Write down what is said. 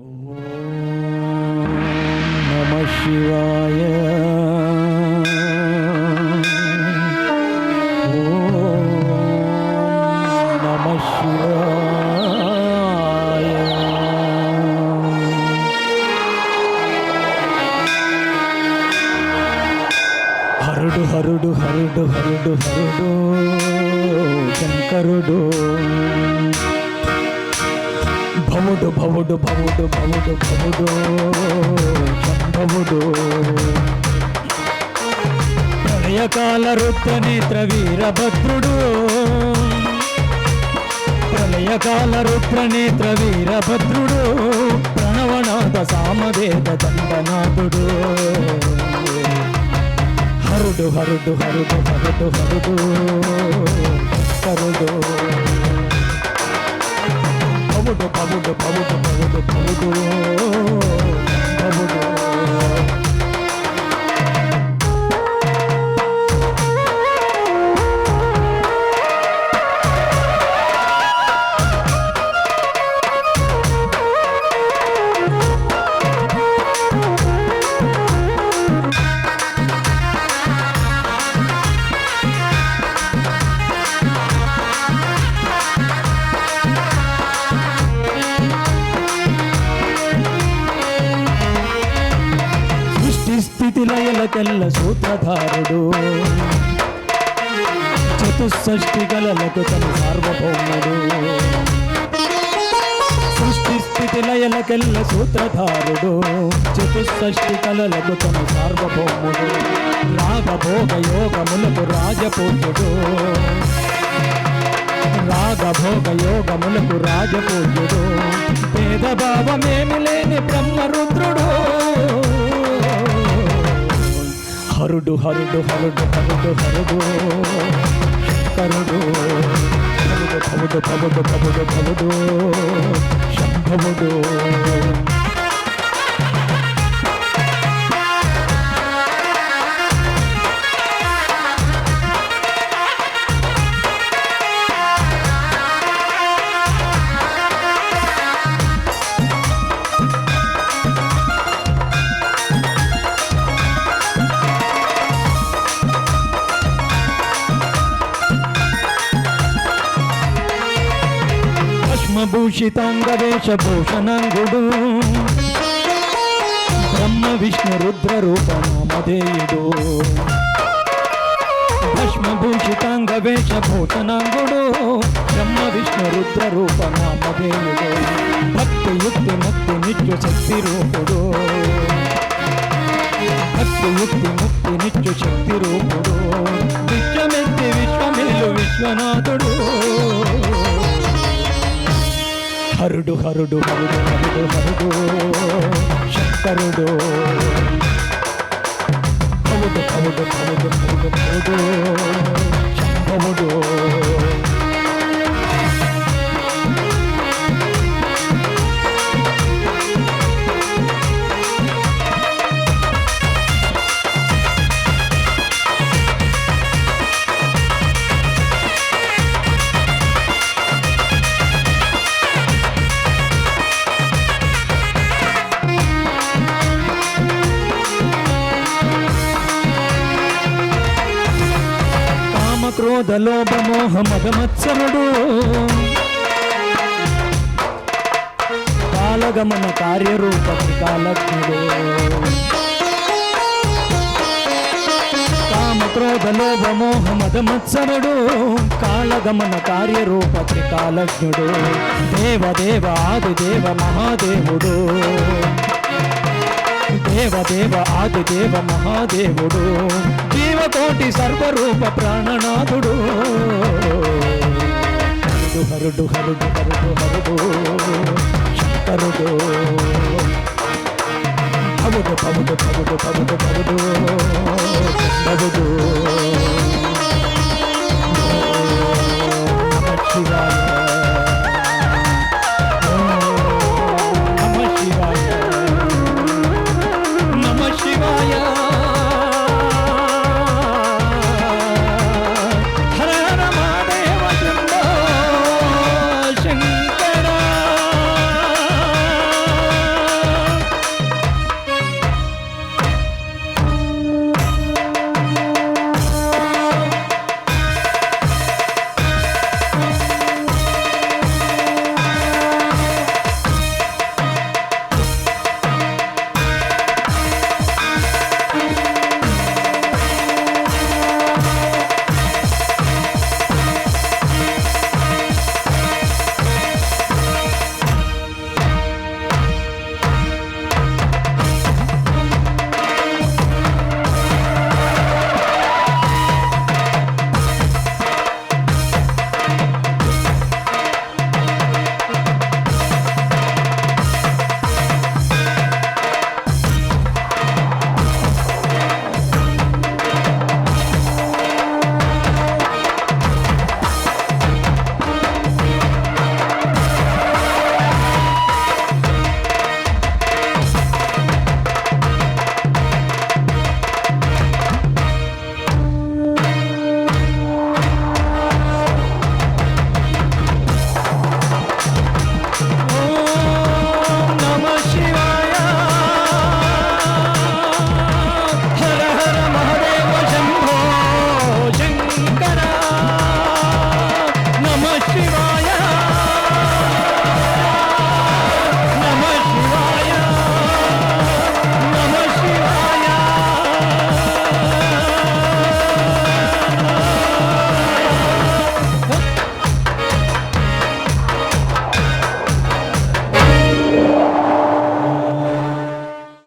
నమ శివాయ. నమ శివాయ. హరుడు హరుడు హరుడు హరుడు హరుడు శంకరుడు. భవుడు భవుడు భవుడు భవుడు భవుడు. సంభవుడు ప్రళయకాల రుద్రనేత్ర వీరభద్రుడు. ప్రళయకాల రుద్రనేత్ర వీరభద్రుడు. ప్రణవనాథ సామవేద దండనాథుడు. హరుడు హరుడు హరుడు హరుడు హరుడు. హరుడు పవుడు పవుడు పవుడు పవుడు పవుడు స్థితి సూత్రధారుడు. చతుషష్టి గలలకు తన సార్వభౌముడు. సృష్టి స్థితి లయలకెల్ల సూత్రధారుడు. చతుషష్టి కలలకు తన సార్వభౌముడు. రాగభోగ యోగములకు రాజపూజుడు రాగభోగ యోగములకు రాజపూజ్యుడు. భేదభావమేమి లేని బ్రహ్మరుద్రుడు. హరుడు హరుడు హరుడు హరుడు హరుడు శంకరుడు భవుడు భవుడు భవుడు భవుడు భవుడు శంభవుడు భస్మభూషితాంగవేషభూషణాంగుడు బ్రహ్మ విష్ణు రుద్ర రూపనామధేయుడు భస్మభూషితాంగవేషభూషణాంగుడు బ్రహ్మ విష్ణు రుద్ర రూపనామధేయుడు భక్తి యుక్తి ముక్తి నిత్య శక్తి రూపుడు. భక్తి యుక్తి ముక్తి నిత్య శక్తి రూపుడు. విశ్వమెత్తి విశ్వమేలు విశ్వనాథుడు. హరుడు హరుడు హరుడు హరుడు హరుడు శంకరుడు కవుడు కవుడు కవుడు కవుడు కవుడు శంభవుడు కామ మగమత్సరుడు కాలగమన కార్యరూప కాలజ్ఞుడు కామ క్రోధ మదమత్సరుడు కాళగమన కార్యరూప త్రికాలజ్ఞుడు. దేవదేవ ఆదిదేవ మహాదేవుడు. దేవదేవ ఆదిదేవ మహాదేవుడు. జీవకోటి సర్వరూప ప్రాణ హరుడు హరుడు హరుడు హరుడు హరుడు శంకరుడు పవుడు పవుడు పవుడు పవుడు పవుడు